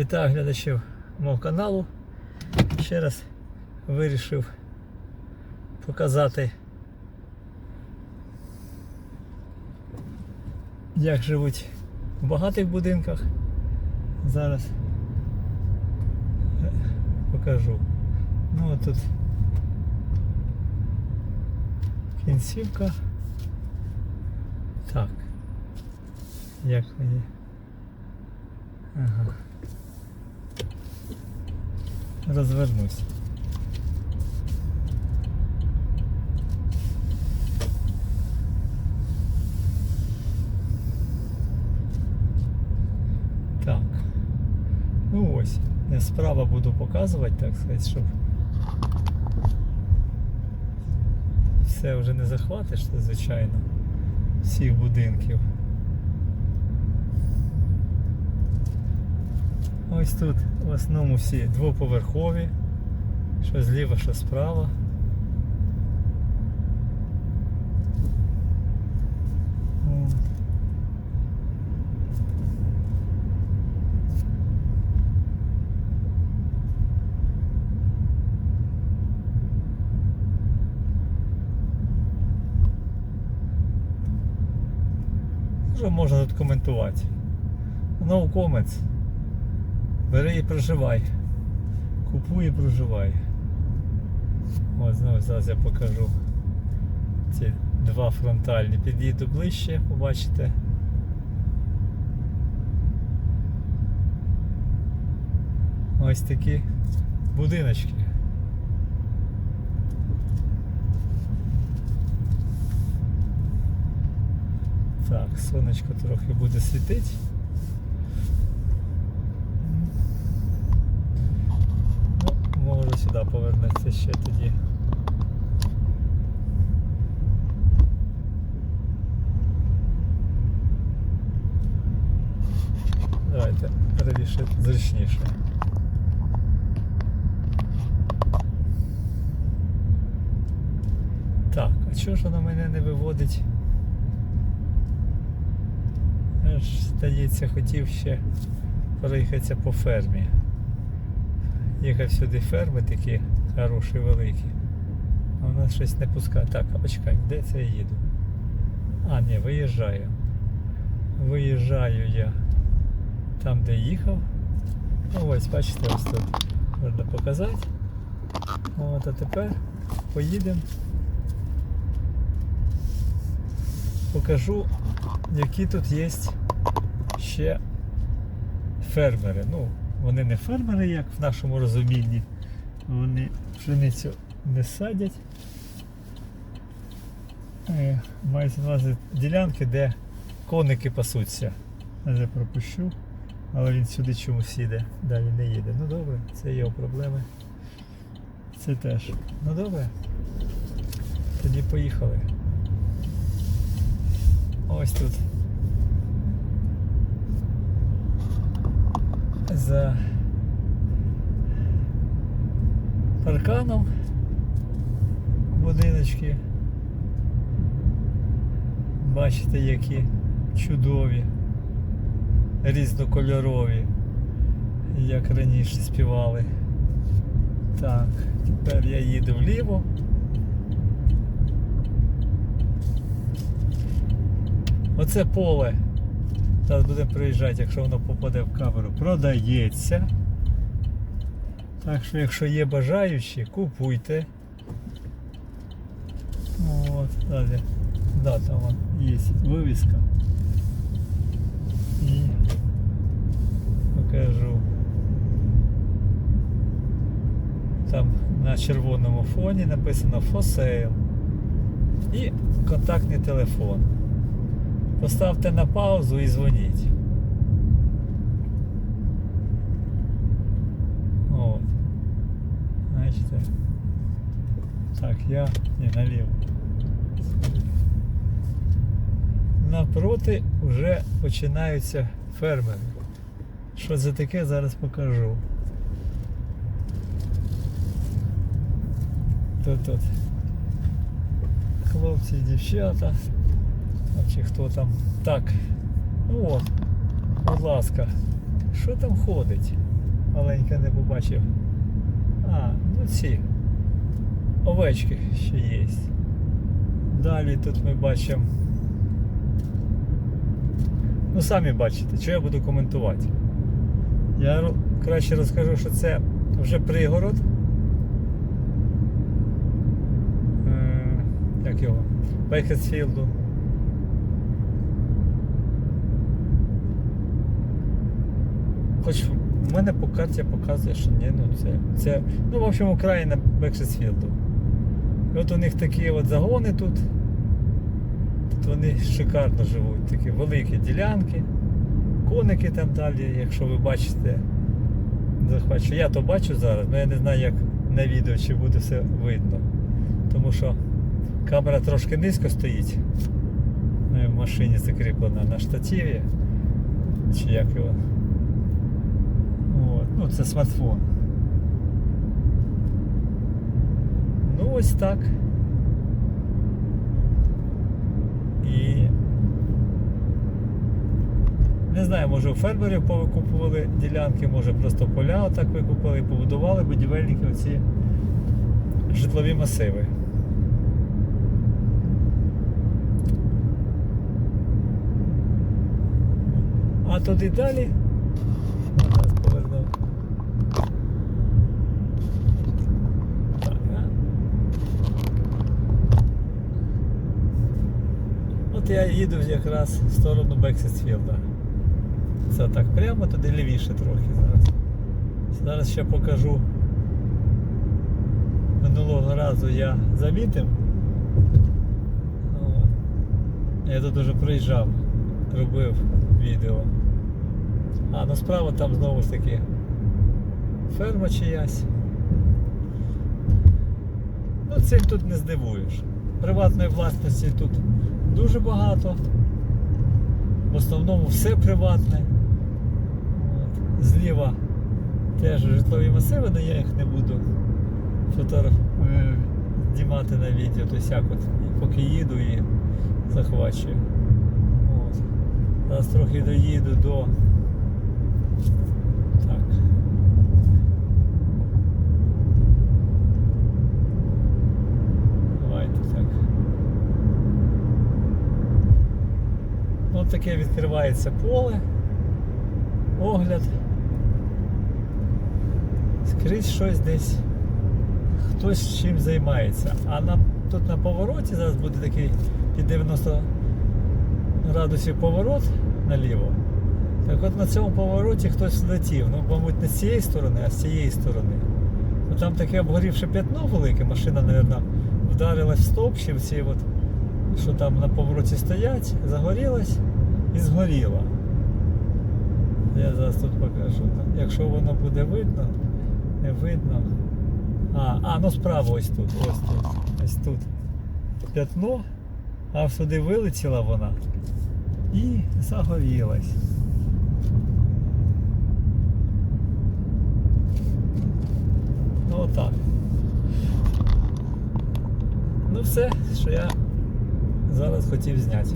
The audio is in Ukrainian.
Вітаю глядачів мого каналу. Ще раз вирішив показати, як живуть в багатих будинках. Зараз покажу. Ну от тут кінцівка. Так. Як мені? Ага. Розвернусь. Так. Ну ось. Я справа буду показувати, так сказати, щоб все вже не захватиш, звичайно, всіх будинків. Ось тут в основному всі двоповерхові, що зліва, що справа. Що можна тут коментувати? No comments. Бери і проживай. Купуй і проживай. Ось знову зараз я покажу ці два фронтальні. Під'їду ближче, побачите. Ось такі будиночки. Так, сонечко трохи буде світити. Ну, може сюди повернеться ще тоді. Давайте правіше зручніше. Так, а чого ж воно мене не виводить? Я ж, здається, хотів ще проїхатися по фермі. Їхав сюди ферми такі хороші, великі. А у нас щось не пускає. Так, а почекай, де це я їду? А, ні, виїжджаю. Виїжджаю я там, де їхав. Ну ось, бачите, ось тут можна показати. От, а тепер поїдемо. Покажу, які тут є ще фермери. Ну, вони не фермери, як в нашому розумінні. Вони пшеницю не садять. Е, Мають на увазі ділянки, де коники пасуться. Я пропущу, але він сюди чомусь їде, далі не їде. Ну добре, це його проблеми. Це теж. Ну добре. Тоді поїхали. Ось тут. За парканом будиночки. Бачите, які чудові, різнокольорові, як раніше співали. Так, тепер я їду вліво. Оце поле. Зараз будемо приїжджати, якщо воно попаде в камеру. Продається. Так що, якщо є бажаючі, купуйте. От, далі. Да, там вон є вивіска. І покажу. Там на червоному фоні написано For sale. І контактний телефон. Поставте на паузу і дзвоніть. От. Бачите? Так, я не наліво. Напроти вже починаються фермери. Що це таке, зараз покажу. Тут тут хлопці, дівчата. Чи хто там. Так. Ну от, будь ласка. Що там ходить? маленьке не побачив. А, ну ці овечки ще є. Далі тут ми бачимо. Ну, самі бачите, що я буду коментувати. Я краще розкажу, що це вже пригород. Е, Як його? Бейкерсфілду. Хоч в мене по карті показує, що ні, ну це. це ну, в общем, Україна Бекшесфілду. От у них такі от загони тут. Тут вони шикарно живуть, такі великі ділянки, коники там далі, якщо ви бачите. Захвачу. Я то бачу зараз, але я не знаю, як на відео, чи буде все видно. Тому що камера трошки низько стоїть. В машині закріплена на штативі. Чи як його. Це смартфон. Ну ось так. І не знаю, може у фермерів повикупували ділянки, може просто поля отак викупили і побудували будівельники оці житлові масиви. А туди далі. Зараз поверну. Так, а? Я їду якраз в сторону Бексісфілда. Це так прямо туди лівіше трохи зараз. Зараз ще покажу. Минулого разу я замітив. Я тут уже приїжджав, робив відео. А, ну справа там знову ж таки ферма чиясь. Ну цим тут не здивуєш. Приватної власності тут дуже багато. В основному все приватне. Зліва теж житлові масиви, але я їх не буду знімати на відео. Тобто як от, поки їду і захвачую. От. Зараз трохи доїду до. Так. Давайте так. Ну, таке відкривається поле, огляд. Скрізь щось десь хтось чим займається. А на, тут на повороті зараз буде такий під 90 градусів поворот наліво. Так от на цьому повороті хтось летів. Ну, мабуть, не з цієї сторони, а з цієї сторони. Ну, там таке обгорівше п'ятно велике, машина, мабуть, вдарилась в стовпчі, всі от, що там на повороті стоять, загорілась і згоріла. Я зараз тут покажу. Якщо воно буде видно, не видно. А, а ну справа ось тут, ось тут. Ось тут. П'ятно, а сюди вилетіла вона і загорілась. Ну отак. Ну все, що я зараз хотів зняти.